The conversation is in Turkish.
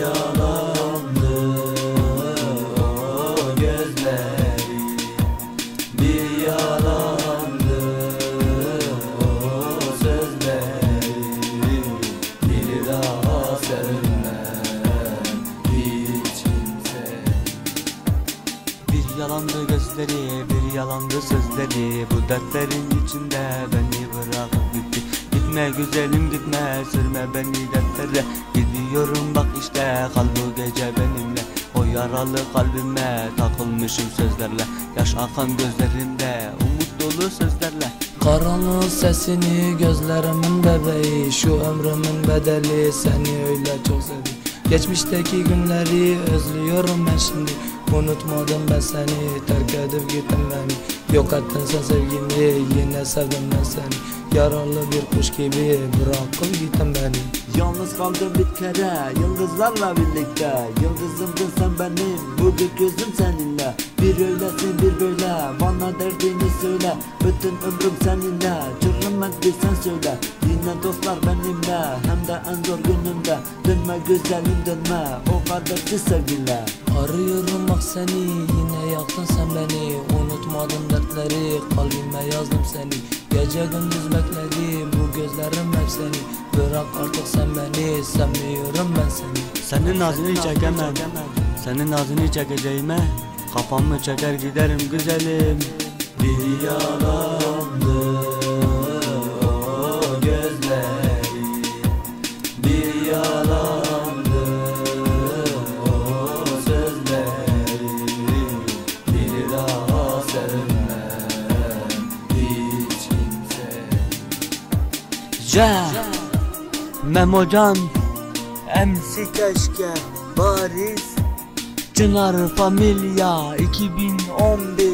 yalandı. O gözleri Bir yalandı. O sözleri Bir daha sevmem hiç kimse. Bir yalandı gözleri, bir yalandı sözleri. Bu dertlerin içinde beni bırakıp gitti. Gitme güzelim gitme sürme beni dertlere. Gidiyorum kal bu gece benimle. O yaralı kalbime takılmışım sözlerle. Yaş akan gözlerimde umut dolu sözlerle. Karanlık sesini gözlerimin bebeği Şu ömrümün bedeli seni öyle çok sevdim. Geçmişteki günleri özlüyorum ben şimdi. Unutmadım ben seni terk edip gittin beni Yok ettin sen sevgimi yine sevdim ben seni Yaralı bir kuş gibi bırakıp gittin beni. Yalnız kaldım bir kere yıldızlarla birlikte. Yıldızımdın sen benim bu gözüm seninle. Bir öylesin bir böyle bana derdini söyle. Bütün ömrüm seninle çırpınmak bir sen söyle. Yine dostlar benimle hem de en zor günümde. Dönme güzelim dönme o kadardı sevgiler Arıyorum bak seni yine yaktın sen beni. Unutmadım dertleri kalbime yazdım seni Gece gündüz bekledim bu gözlerim hep seni. Bırak artık sen beni sevmiyorum ben seni. Senin nazını çekemem. Senin nazını çekeceğime Kafamı çeker giderim güzelim. Bir Ja Memocan MC Keşke Baris Çınar Familya 2011